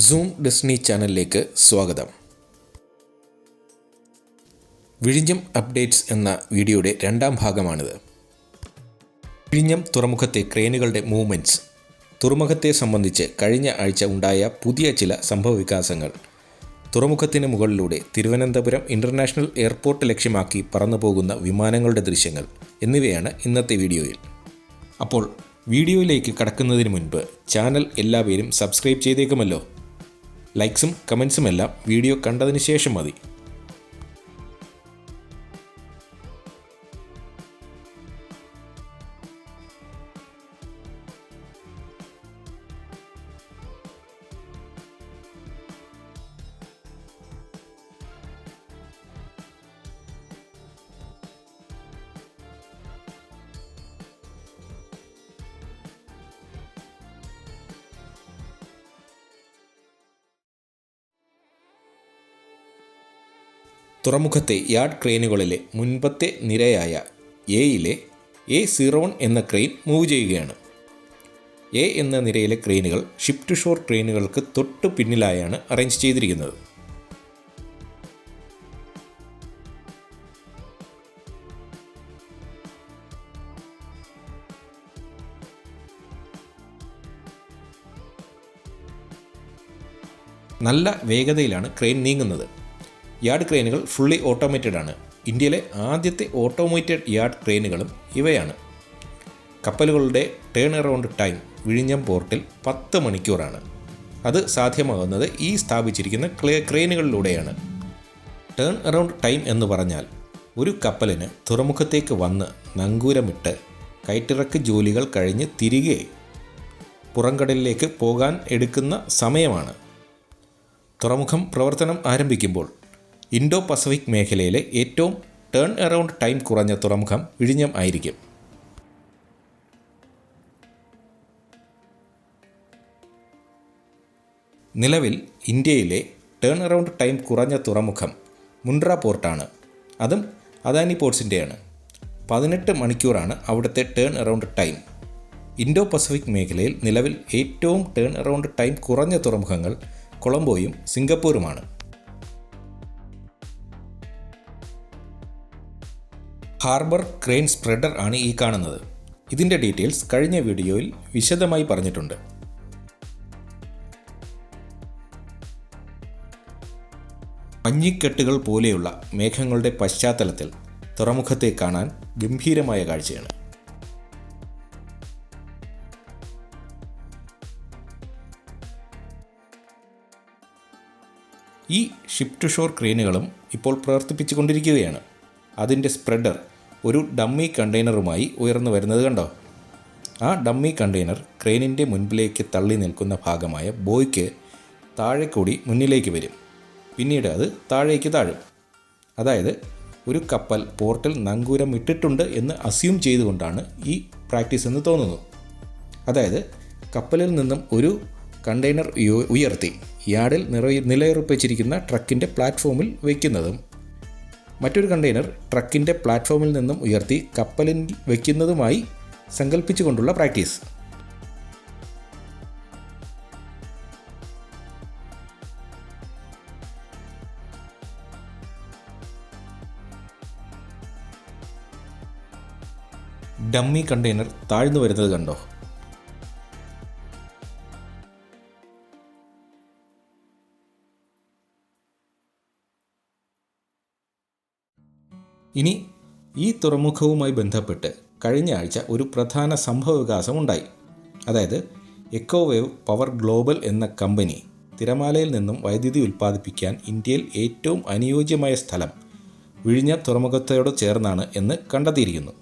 Zoom Disney ചാനലിലേക്ക് സ്വാഗതം. വിഴിഞ്ഞം അപ്ഡേറ്റ്സ് എന്ന വീഡിയോയുടെ രണ്ടാം ഭാഗമാണിത്. വിഴിഞ്ഞം തുറമുഖത്തെ ക്രെയിനുകളുടെ മൂവ്മെന്റ്സ് തുറമുഖത്തെ സംബന്ധിച്ച് കഴിഞ്ഞ ആഴ്ച ഉണ്ടായ പുതിയ ചില സംഭവവികാസങ്ങൾ തുറമുഖത്തിന് മുകളിലൂടെ തിരുവനന്തപുരം ഇന്റർനാഷണൽ എയർപോർട്ട് ലക്ഷ്യമാക്കി പറന്നുപോകുന്ന വിമാനങ്ങളുടെ ദൃശ്യങ്ങൾ എന്നിവയാണ് ഇന്നത്തെ വീഡിയോയിൽ. അപ്പോൾ വീഡിയോയിലേക്ക് കടക്കുന്നതിന് മുൻപ് ചാനൽ എല്ലാവരും സബ്സ്ക്രൈബ് ചെയ്തേക്കുമല്ലോ. ലൈക്സും കമൻസും എല്ലാം വീഡിയോ കണ്ടതിന് ശേഷം മതി. തുറമുഖത്തെ യാർഡ് ക്രെയിനുകളിലെ മുൻപത്തെ നിരയായ എയിലെ എ സീറോ വൺ എന്ന ക്രെയിൻ മൂവ് ചെയ്യുകയാണ്. എ എന്ന നിരയിലെ ക്രെയിനുകൾ ഷിപ്പ് ടു ഷോർ ക്രെയിനുകൾക്ക് തൊട്ടു പിന്നിലായാണ് അറേഞ്ച് ചെയ്തിരിക്കുന്നത്. നല്ല വേഗതയിലാണ് ക്രെയിൻ നീങ്ങുന്നത്. യാർഡ് ക്രെയിനുകൾ ഫുള്ളി ഓട്ടോമേറ്റഡ് ആണ്. ഇന്ത്യയിലെ ആദ്യത്തെ ഓട്ടോമേറ്റഡ് യാർഡ് ക്രെയിനുകളും ഇവയാണ്. കപ്പലുകളുടെ ടേൺ അറൗണ്ട് ടൈം വിഴിഞ്ഞം പോർട്ടിൽ പത്ത് മണിക്കൂറാണ്. അത് സാധ്യമാകുന്നത് ഈ സ്ഥാപിച്ചിരിക്കുന്ന ക്രെയിനുകളിലൂടെയാണ്. ടേൺ അറൗണ്ട് ടൈം എന്ന് പറഞ്ഞാൽ ഒരു കപ്പലിന് തുറമുഖത്തേക്ക് വന്ന് നങ്കൂരമിട്ട് കയറ്റിറക്ക് ജോലികൾ കഴിഞ്ഞ് തിരികെ പുറംകടലിലേക്ക് പോകാൻ എടുക്കുന്ന സമയമാണ്. തുറമുഖം പ്രവർത്തനം ആരംഭിക്കുമ്പോൾ ഇൻഡോ പസഫിക് മേഖലയിലെ ഏറ്റവും ടേൺ എറൗണ്ട് ടൈം കുറഞ്ഞ തുറമുഖം വിഴിഞ്ഞം ആയിരിക്കും. നിലവിൽ ഇന്ത്യയിലെ ടേൺ എറൗണ്ട് ടൈം കുറഞ്ഞ തുറമുഖം മുണ്ട്ര പോർട്ടാണ്. അതും അദാനി പോർട്സിന്റെയാണ് പതിനെട്ട് മണിക്കൂറാണ് അവിടുത്തെ turn around time Indo Pacific മേഖലയിൽ നിലവിൽ ഏറ്റവും ടേൺ എറൗണ്ട് ടൈം കുറഞ്ഞ തുറമുഖങ്ങൾ കൊളംബോയും സിംഗപ്പൂരുമാണ്. ഹാർബർ ക്രെയിൻ സ്പ്രെഡർ ആണ് ഈ കാണുന്നത്. ഇതിന്റെ ഡീറ്റെയിൽസ് കഴിഞ്ഞ വീഡിയോയിൽ വിശദമായി പറഞ്ഞിട്ടുണ്ട്. മഞ്ഞിക്കെട്ടുകൾ പോലെയുള്ള മേഘങ്ങളുടെ പശ്ചാത്തലത്തിൽ തുറമുഖത്തെ കാണാൻ ഗംഭീരമായ കാഴ്ചയാണ്. ഈ ഷിപ്പ് ടു ഷോർ ക്രെയിനുകളും ഇപ്പോൾ പ്രവർത്തിപ്പിച്ചുകൊണ്ടിരിക്കുകയാണ്. അതിന്റെ സ്പ്രെഡർ ഒരു ഡമ്മി കണ്ടെയ്നറുമായി ഉയർന്നു വരുന്നത് കണ്ടോ? ആ ഡമ്മി കണ്ടെയ്നർ ക്രെയിനിന്റെ മുൻപിലേക്ക് തള്ളി നിൽക്കുന്ന ഭാഗമായ ബോയ്ക്ക് താഴെ കൂടി മുന്നിലേക്ക് വരും. പിന്നീട് അത് താഴേക്ക് താഴും. അതായത് ഒരു കപ്പൽ പോർട്ടിൽ നങ്കൂരം ഇട്ടിട്ടുണ്ട് എന്ന് അസ്യൂം ചെയ്തുകൊണ്ടാണ് ഈ പ്രാക്ടീസ് എന്ന് തോന്നുന്നു. അതായത് കപ്പലിൽ നിന്നും ഒരു കണ്ടെയ്നർ ഉയർത്തി യാർഡിൽ നിറ നിലയുറപ്പിച്ചിരിക്കുന്ന ട്രക്കിന്റെ പ്ലാറ്റ്ഫോമിൽ വയ്ക്കുന്നതും മറ്റൊരു കണ്ടെയ്നർ ട്രക്കിന്റെ പ്ലാറ്റ്ഫോമിൽ നിന്നും ഉയർത്തി കപ്പലിൽ വയ്ക്കുന്നതുമായി സങ്കല്പിച്ചുകൊണ്ടുള്ള പ്രാക്ടീസ്. ഡമ്മി കണ്ടെയ്നർ താഴ്ന്നു വരുന്നത് കണ്ടോ? ഇനി ഈ തുറമുഖവുമായി ബന്ധപ്പെട്ട് കഴിഞ്ഞ ആഴ്ച ഒരു പ്രധാന സംഭവവികാസം ഉണ്ടായി. അതായത് എക്കോവേവ് പവർ ഗ്ലോബൽ എന്ന കമ്പനി തിരമാലയിൽ നിന്നും വൈദ്യുതി ഉൽപ്പാദിപ്പിക്കാൻ ഇന്ത്യയിൽ ഏറ്റവും അനുയോജ്യമായ സ്ഥലം വിഴിഞ്ഞ തുറമുഖത്തോട് ചേർന്നാണ് എന്ന് കണ്ടെത്തിയിരിക്കുന്നു.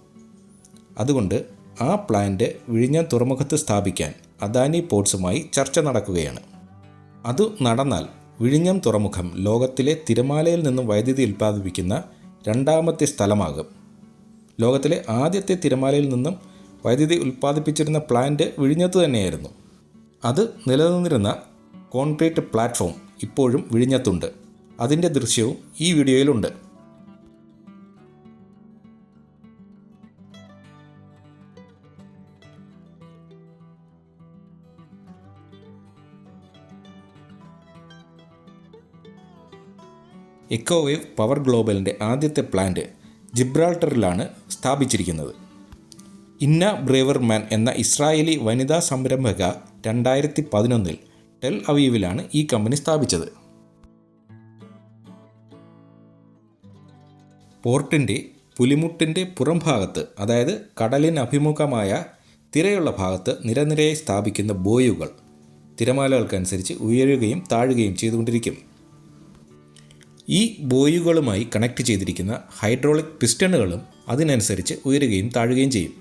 അതുകൊണ്ട് ആ പ്ലാന്റ് വിഴിഞ്ഞ തുറമുഖത്ത് സ്ഥാപിക്കാൻ അദാനി പോർട്സുമായി ചർച്ച നടക്കുകയാണ്. അത് നടന്നാൽ വിഴിഞ്ഞം തുറമുഖം ലോകത്തിലെ തിരമാലയിൽ നിന്നും വൈദ്യുതി ഉൽപ്പാദിപ്പിക്കുന്ന രണ്ടാമത്തെ സ്ഥലമാകും. ലോകത്തിലെ ആദ്യത്തെ തിരമാലയിൽ നിന്നും വൈദ്യുതി ഉൽപ്പാദിപ്പിച്ചിരുന്ന പ്ലാന്റ് വിഴിഞ്ഞത്ത് തന്നെയായിരുന്നു. അത് നിലനിന്നിരുന്ന കോൺക്രീറ്റ് പ്ലാറ്റ്ഫോം ഇപ്പോഴും വിഴിഞ്ഞത്തുണ്ട്. അതിന്റെ ദൃശ്യവും ഈ വീഡിയോയിലുണ്ട്. എക്കോവേവ് പവർ ഗ്ലോബലിന്റെ ആദ്യത്തെ പ്ലാന്റ് ജിബ്രാൾട്ടറിലാണ് സ്ഥാപിച്ചിരിക്കുന്നത്. ഇന്ന ബ്രേവർമാൻ എന്ന ഇസ്രായേലി വനിതാ സംരംഭക രണ്ടായിരത്തി പതിനൊന്നിൽ ടെൽ അവീവിലാണ് ഈ കമ്പനി സ്ഥാപിച്ചത്. പോർട്ടിന്റെ പുലിമുട്ടിന്റെ പുറംഭാഗത്ത് അതായത് കടലിന് അഭിമുഖമായ തിരയുള്ള ഭാഗത്ത് നിരനിരയായി സ്ഥാപിക്കുന്ന ബോയുകൾ തിരമാലകൾക്കനുസരിച്ച് ഉയരുകയും താഴുകയും ചെയ്തുകൊണ്ടിരിക്കും. ഈ ബോയുകളുമായി കണക്ട് ചെയ്തിരിക്കുന്ന ഹൈഡ്രോളിക് പിസ്റ്റണുകളും അതിനനുസരിച്ച് ഉയരുകയും താഴുകയും ചെയ്യും.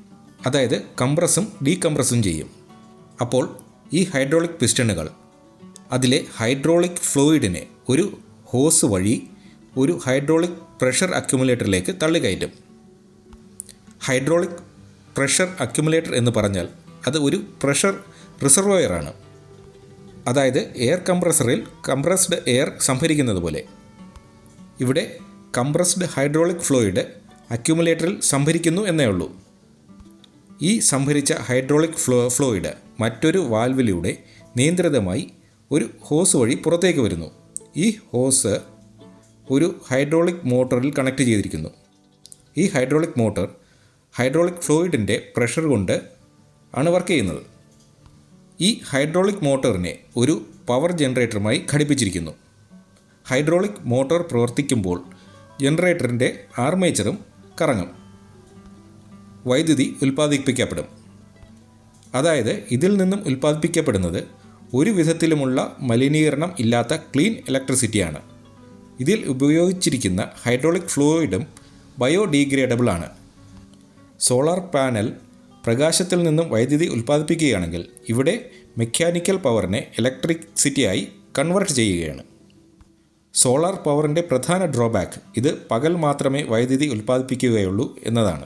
അതായത് കംപ്രസും ഡീകംപ്രസും ചെയ്യും. അപ്പോൾ ഈ ഹൈഡ്രോളിക് പിസ്റ്റണുകൾ അതിലെ ഹൈഡ്രോളിക് ഫ്ലൂയിഡിനെ ഒരു ഹോസ് വഴി ഒരു ഹൈഡ്രോളിക് പ്രഷർ അക്യുമുലേറ്ററിലേക്ക് തള്ളിക്കയറ്റും. ഹൈഡ്രോളിക് പ്രഷർ അക്യുമുലേറ്റർ എന്ന് പറഞ്ഞാൽ അത് ഒരു പ്രഷർ റിസർവോയറാണ് അതായത് എയർ കംപ്രസറിൽ കംപ്രസ്ഡ് എയർ സംഭരിക്കുന്നത് പോലെ ഇവിടെ കംപ്രസ്ഡ് ഹൈഡ്രോളിക് ഫ്ലോയിഡ് അക്യുമുലേറ്ററിൽ സംഭരിക്കുന്നു എന്നേ ഉള്ളൂ. ഈ സംഭരിച്ച ഹൈഡ്രോളിക് ഫ്ലോ ഫ്ലോയിഡ് മറ്റൊരു വാൽവിലൂടെ നിയന്ത്രിതമായി ഒരു ഹോസ് വഴി പുറത്തേക്ക് വരുന്നു. ഈ ഹോസ് ഒരു ഹൈഡ്രോളിക് മോട്ടറിൽ കണക്ട് ചെയ്തിരിക്കുന്നു. ഈ ഹൈഡ്രോളിക് മോട്ടർ ഹൈഡ്രോളിക് ഫ്ലോയിഡിന്റെ പ്രഷർ കൊണ്ട് ആണ് വർക്ക് ചെയ്യുന്നത്. ഈ ഹൈഡ്രോളിക് മോട്ടറിനെ ഒരു പവർ ജനറേറ്ററുമായി ഘടിപ്പിച്ചിരിക്കുന്നു. ഹൈഡ്രോളിക് മോട്ടോർ പ്രവർത്തിക്കുമ്പോൾ ജനറേറ്ററിന്റെ ആർമേച്ചറും കറങ്ങും. വൈദ്യുതി ഉൽപ്പാദിപ്പിക്കപ്പെടും. അതായത് ഇതിൽ നിന്നും ഉൽപ്പാദിപ്പിക്കപ്പെടുന്നത് ഒരു വിധത്തിലുമുള്ള മലിനീകരണം ഇല്ലാത്ത ക്ലീൻ ഇലക്ട്രിസിറ്റിയാണ്. ഇതിൽ ഉപയോഗിച്ചിരിക്കുന്ന ഹൈഡ്രോളിക് ഫ്ലൂയിഡും ബയോഡീഗ്രേഡബിൾ ആണ് സോളാർ പാനൽ പ്രകാശത്തിൽ നിന്നും വൈദ്യുതി ഉൽപ്പാദിപ്പിക്കുകയാണെങ്കിൽ ഇവിടെ മെക്കാനിക്കൽ പവറിനെ ഇലക്ട്രിസിറ്റിയായി കൺവെർട്ട് ചെയ്യുകയാണ്. സോളാർ പവറിന്റെ പ്രധാന ഡ്രോബാക്ക്. ഇത് പകൽ മാത്രമേ വൈദ്യുതി ഉൽപ്പാദിപ്പിക്കുകയുള്ളൂ എന്നതാണ്.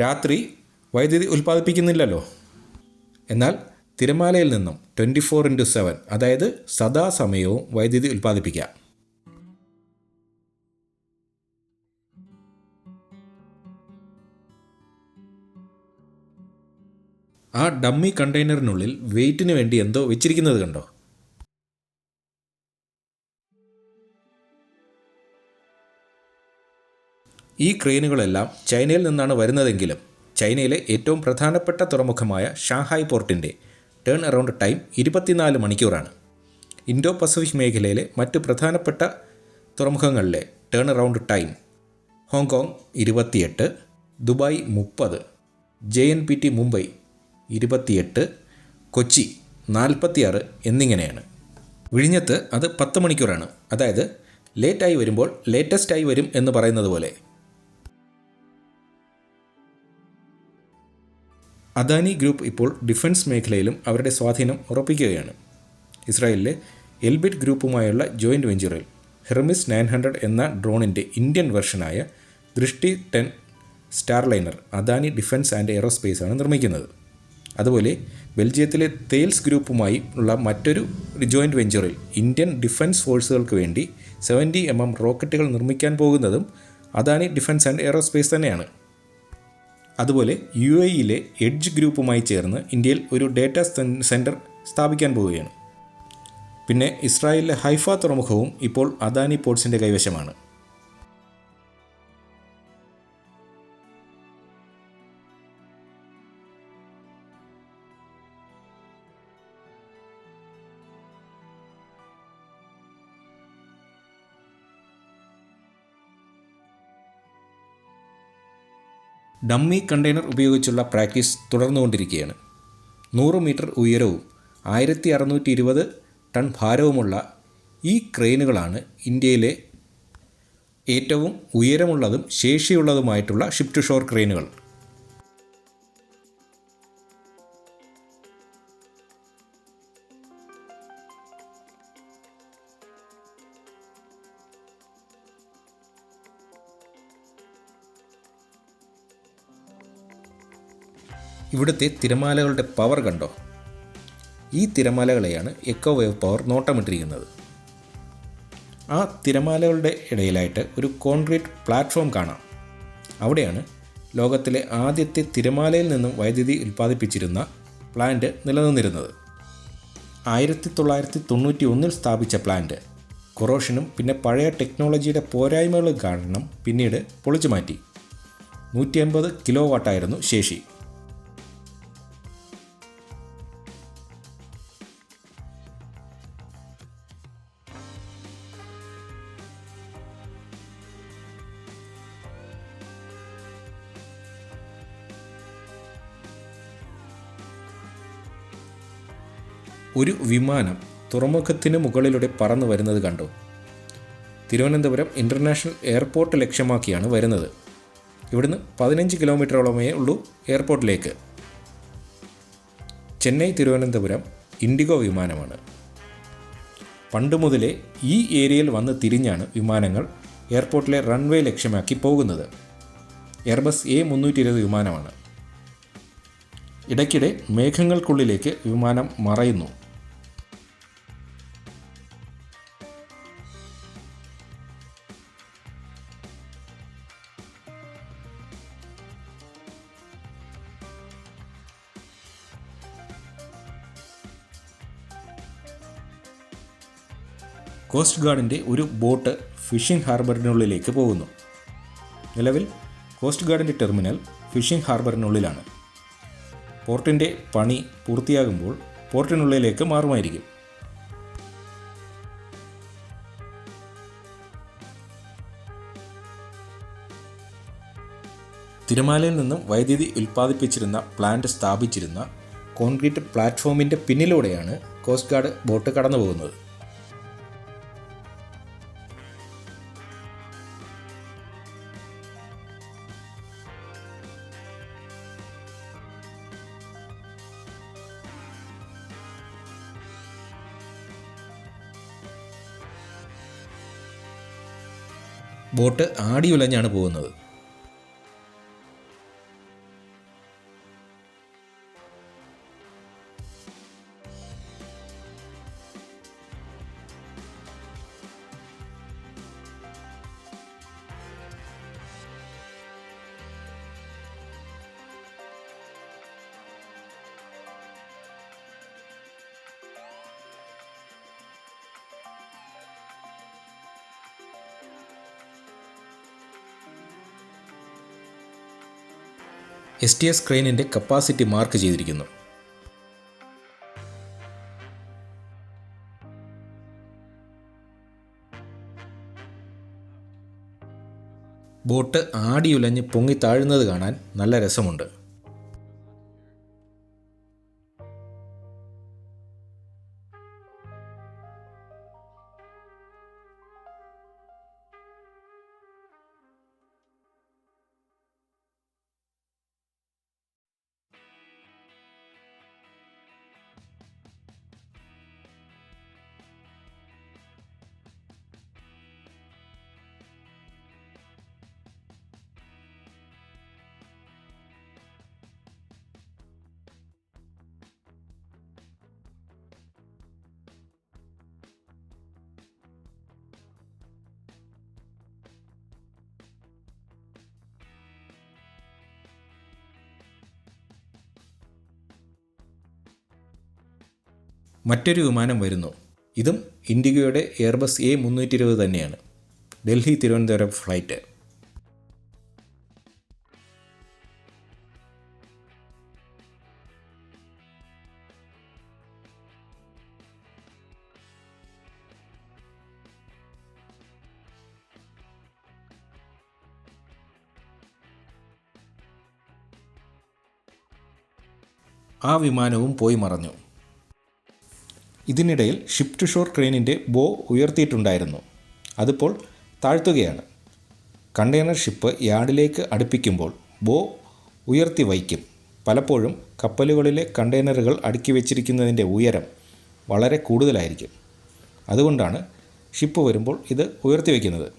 രാത്രി വൈദ്യുതി ഉൽപ്പാദിപ്പിക്കുന്നില്ലല്ലോ. എന്നാൽ തിരമാലയിൽ നിന്നും ട്വന്റി ഫോർ ഇന്റു സെവൻ അതായത് സദാസമയവും വൈദ്യുതി ഉൽപ്പാദിപ്പിക്കാം. ആ ഡമ്മി കണ്ടെയ്നറിനുള്ളിൽ വെയിറ്റിന് വേണ്ടി എന്തോ വെച്ചിരിക്കുന്നത് കണ്ടോ? ഈ ക്രെയിനുകളെല്ലാം ചൈനയിൽ നിന്നാണ് വരുന്നതെങ്കിലും ചൈനയിലെ ഏറ്റവും പ്രധാനപ്പെട്ട തുറമുഖമായ ഷാങ്ഹായ് പോർട്ടിന്റെ ടേൺ അറൗണ്ട് ടൈം ഇരുപത്തിനാല് മണിക്കൂറാണ്. ഇൻഡോ പസഫിക് മേഖലയിലെ മറ്റ് പ്രധാനപ്പെട്ട തുറമുഖങ്ങളിലെ turn around time Hong Kong ഇരുപത്തിയെട്ട് ദുബായ് മുപ്പത് J N P T Mumbai ഇരുപത്തിയെട്ട് കൊച്ചി നാൽപ്പത്തിയാറ് എന്നിങ്ങനെയാണ്. വിഴിഞ്ഞത്ത് അത് പത്ത് മണിക്കൂറാണ്. അതായത് ലേറ്റായി വരുമ്പോൾ ലേറ്റസ്റ്റായി വരും എന്ന് പറയുന്നത് പോലെ. അദാനി ഗ്രൂപ്പ് ഇപ്പോൾ ഡിഫൻസ് മേഖലയിലും അവരുടെ സ്വാധീനം ഉറപ്പിക്കുകയാണ്. ഇസ്രായേലിലെ എൽബിറ്റ് ഗ്രൂപ്പുമായുള്ള ജോയിന്റ് വെഞ്ചറിൽ ഹെർമിസ് നയൻ ഹൺഡ്രഡ് എന്ന ഡ്രോണിന്റെ Indian വെർഷനായ Drishti ten starliner Adani defence and aerospace ആണ് നിർമ്മിക്കുന്നത്. അതുപോലെ ബെൽജിയത്തിലെ തേൽസ് ഗ്രൂപ്പുമായി ഉള്ള മറ്റൊരു ജോയിന്റ് വെഞ്ചറിൽ ഇന്ത്യൻ ഡിഫൻസ് ഫോഴ്സുകൾക്ക് വേണ്ടി സെവന്റി എം എം റോക്കറ്റുകൾ നിർമ്മിക്കാൻ പോകുന്നതും അദാനി ഡിഫൻസ് ആൻഡ് എയറോസ്പേസ് തന്നെയാണ്. അതുപോലെ യു എയിലെ എഡ്ജ് ഗ്രൂപ്പുമായി ചേർന്ന് ഇന്ത്യയിൽ ഒരു ഡേറ്റ സെന്റർ സ്ഥാപിക്കാൻ പോവുകയാണ്. പിന്നെ ഇസ്രായേലിലെ ഹൈഫ തുറമുഖവും ഇപ്പോൾ അദാനി പോർട്സിന്റെ കൈവശമാണ്. ഡമ്മി കണ്ടെയ്നർ ഉപയോഗിച്ചുള്ള പ്രാക്ടീസ് തുടർന്നുകൊണ്ടിരിക്കുകയാണ്. നൂറ് മീറ്റർ ഉയരവും ആയിരത്തി അറുന്നൂറ്റി ഇരുപത് ടൺ ഭാരവുമുള്ള ഈ ക്രെയിനുകളാണ് ഇന്ത്യയിലെ ഏറ്റവും ഉയരമുള്ളതും ശേഷിയുള്ളതുമായിട്ടുള്ള ഷിപ്പ് ഷോർ ക്രെയിനുകൾ. ഇവിടുത്തെ തിരമാലകളുടെ പവർ കണ്ടോ? ഈ തിരമാലകളെയാണ് എക്കോ വേവ് പവർ നോട്ടമിട്ടിരിക്കുന്നത്. ആ തിരമാലകളുടെ ഇടയിലായിട്ട് ഒരു കോൺക്രീറ്റ് പ്ലാറ്റ്ഫോം കാണാം. അവിടെയാണ് ലോകത്തിലെ ആദ്യത്തെ തിരമാലയിൽ നിന്നും വൈദ്യുതി ഉൽപ്പാദിപ്പിച്ചിരുന്ന പ്ലാന്റ് നിലനിന്നിരുന്നത്. ആയിരത്തി തൊള്ളായിരത്തി തൊണ്ണൂറ്റി ഒന്നിൽ സ്ഥാപിച്ച പ്ലാന്റ് കൊറോഷനും പിന്നെ പഴയ ടെക്നോളജിയുടെ പോരായ്മകളും കാരണം പിന്നീട് പൊളിച്ചു മാറ്റി നൂറ്റി അൻപത് കിലോ വാട്ടായിരുന്നു ശേഷി. ഒരു വിമാനം തുറമുഖത്തിന് മുകളിലൂടെ പറന്നു വരുന്നത് കണ്ടു. തിരുവനന്തപുരം ഇന്റർനാഷണൽ എയർപോർട്ട് ലക്ഷ്യമാക്കിയാണ് വരുന്നത്. ഇവിടുന്ന് പതിനഞ്ച് കിലോമീറ്ററോളമേ ഉള്ളൂ എയർപോർട്ടിലേക്ക്. ചെന്നൈ തിരുവനന്തപുരം ഇൻഡിഗോ വിമാനമാണ്. പണ്ട് മുതലേ ഈ ഏരിയയിൽ വന്ന് തിരിഞ്ഞാണ് വിമാനങ്ങൾ എയർപോർട്ടിലെ റൺവേ ലക്ഷ്യമാക്കി പോകുന്നത്. എയർബസ് എ മുന്നൂറ്റി ഇരുപത് വിമാനമാണ്. ഇടയ്ക്കിടെ മേഘങ്ങൾക്കുള്ളിലേക്ക് വിമാനം മറയുന്നു. കോസ്റ്റ് ഗാർഡിന്റെ ഒരു ബോട്ട് ഫിഷിംഗ് ഹാർബറിനുള്ളിലേക്ക് പോകുന്നു. നിലവിൽ കോസ്റ്റ് ഗാർഡിന്റെ ടെർമിനൽ ഫിഷിംഗ് ഹാർബറിനുള്ളിലാണ്. പോർട്ടിന്റെ പണി പൂർത്തിയാകുമ്പോൾ പോർട്ടിനുള്ളിലേക്ക് മാറുമായിരിക്കും. തിരമാലയിൽ നിന്നും വൈദ്യുതി ഉൽപ്പാദിപ്പിച്ചിരുന്ന പ്ലാന്റ് സ്ഥാപിച്ചിരുന്ന കോൺക്രീറ്റ് പ്ലാറ്റ്ഫോമിന്റെ പിന്നിലൂടെയാണ് കോസ്റ്റ് ഗാർഡ് ബോട്ട് കടന്നു പോകുന്നത് ബോട്ട് ആടിയുലഞ്ഞാണ് പോകുന്നത്. എസ് ടി എസ് ക്രെയിനിന്റെ കപ്പാസിറ്റി മാർക്ക് ചെയ്തിരിക്കുന്നു. ബോട്ട് ആടിയുലഞ്ഞ് പൊങ്ങി താഴുന്നത് കാണാൻ നല്ല രസമുണ്ട്. മറ്റൊരു വിമാനം വരുന്നു. ഇതും ഇൻഡിഗോയുടെ എയർബസ് എ മുന്നൂറ്റി ഇരുപത് തന്നെയാണ്. ഡൽഹി തിരുവനന്തപുരം ഫ്ലൈറ്റ്. ആ വിമാനവും പോയി മറഞ്ഞു. ഇതിനിടയിൽ ഷിപ്പ് ടു ഷോർ ക്രെയിനിന്റെ ബോ ഉയർത്തിയിട്ടുണ്ടായിരുന്നു. അതിപ്പോൾ താഴ്ത്തുകയാണ്. കണ്ടെയ്നർ ഷിപ്പ് യാർഡിലേക്ക് അടുപ്പിക്കുമ്പോൾ ബോ ഉയർത്തി വയ്ക്കും പലപ്പോഴും കപ്പലുകളിലെ കണ്ടെയ്നറുകൾ അടുക്കി വെച്ചിരിക്കുന്നതിന്റെ ഉയരം വളരെ കൂടുതലായിരിക്കും. അതുകൊണ്ടാണ് ഷിപ്പ് വരുമ്പോൾ ഇത് ഉയർത്തി വയ്ക്കുന്നത്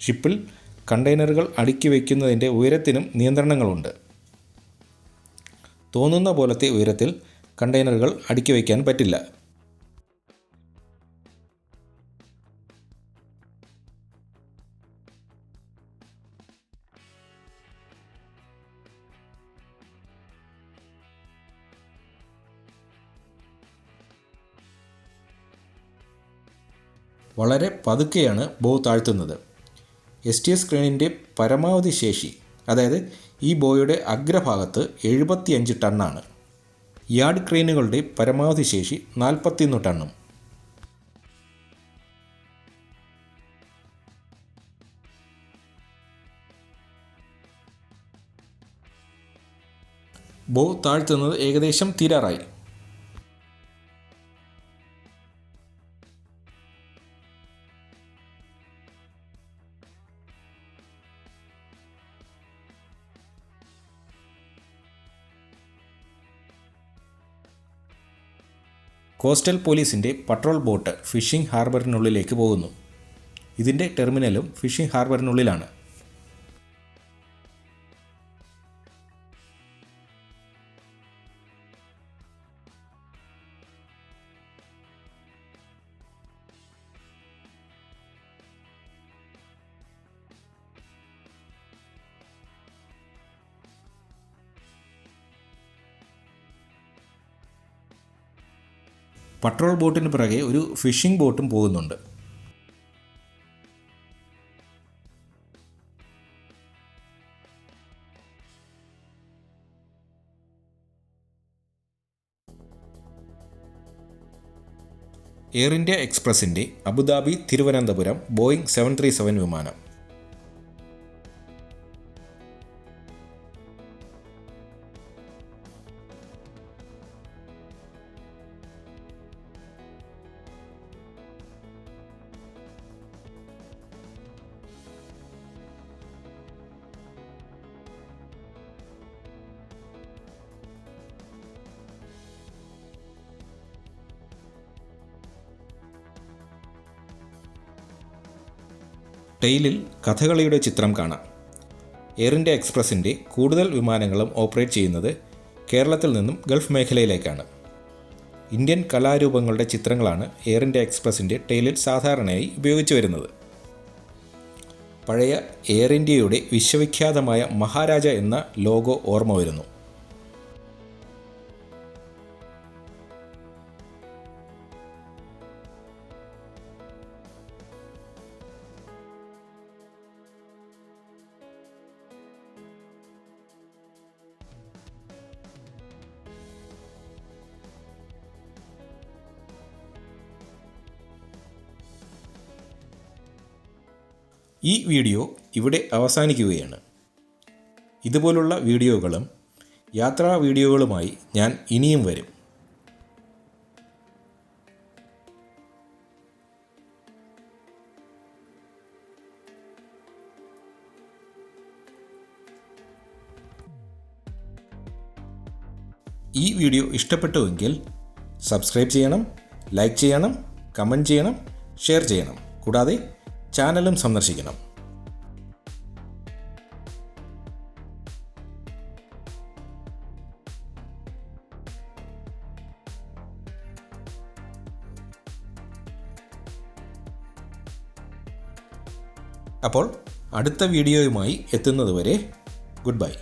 ഷിപ്പിൽ കണ്ടെയ്നറുകൾ അടുക്കി വയ്ക്കുന്നതിന്റെ ഉയരത്തിനും നിയന്ത്രണങ്ങളുണ്ട്. തോന്നുന്ന പോലത്തെ ഉയരത്തിൽ കണ്ടെയ്നറുകൾ അടുക്കി വയ്ക്കാൻ പറ്റില്ല. വളരെ പതുക്കെയാണ് ബോ താഴ്ത്തുന്നത്. എസ് ടി എസ് ക്രെയിനിന്റെ പരമാവധി ശേഷി അതായത് ഈ ബോയുടെ അഗ്രഭാഗത്ത് എഴുപത്തിയഞ്ച് ടണ്ണാണ്. യാർഡ് ക്രെയിനുകളുടെ പരമാവധി ശേഷി നാൽപ്പത്തിയൊന്ന് ടണ്ണും. ബോ താഴ്ത്തുന്നത് ഏകദേശം തീരാറായി. കോസ്റ്റൽ പോലീസിന്റെ പട്രോൾ ബോട്ട് ഫിഷിംഗ് ഹാർബറിനുള്ളിലേക്ക് പോകുന്നു. ഇതിന്റെ ടെർമിനലും ഫിഷിംഗ് ഹാർബറിനുള്ളിലാണ്. പട്രോൾ ബോട്ടിന് പിറകെ ഒരു ഫിഷിംഗ് ബോട്ടും പോകുന്നുണ്ട്. Air India എക്സ്പ്രസിന്റെ Abu Dhabi Thiruvananthapuram Boeing seven three seven വിമാനം. ടെയിലിൽ കഥകളിയുടെ ചിത്രം കാണാം. എയർ ഇന്ത്യ എക്സ്പ്രസിന്റെ കൂടുതൽ വിമാനങ്ങളും ഓപ്പറേറ്റ് ചെയ്യുന്നത് കേരളത്തിൽ നിന്നും ഗൾഫ് മേഖലയിലേക്കാണ്. ഇന്ത്യൻ കലാരൂപങ്ങളുടെ ചിത്രങ്ങളാണ് എയർ ഇന്ത്യ എക്സ്പ്രസിന്റെ ടെയിലിൽ സാധാരണയായി ഉപയോഗിച്ചു വരുന്നത്. പഴയ എയർ ഇന്ത്യയുടെ വിശ്വവിഖ്യാതമായ മഹാരാജ എന്ന ലോഗോ ഓർമ്മ വരുന്നു. ഈ വീഡിയോ ഇവിടെ അവസാനിക്കുകയാണ്. ഇതുപോലുള്ള വീഡിയോകളും യാത്രാ വീഡിയോകളുമായി ഞാൻ ഇനിയും വരും. ഈ വീഡിയോ ഇഷ്ടപ്പെട്ടുവെങ്കിൽ സബ്സ്ക്രൈബ് ചെയ്യണം ലൈക്ക് ചെയ്യണം കമന്റ് ചെയ്യണം ഷെയർ ചെയ്യണം. കൂടാതെ ചാനലും സന്ദർശിക്കണം. അപ്പോൾ അടുത്ത വീഡിയോയുമായി എത്തുന്നതുവരെ ഗുഡ് ബൈ.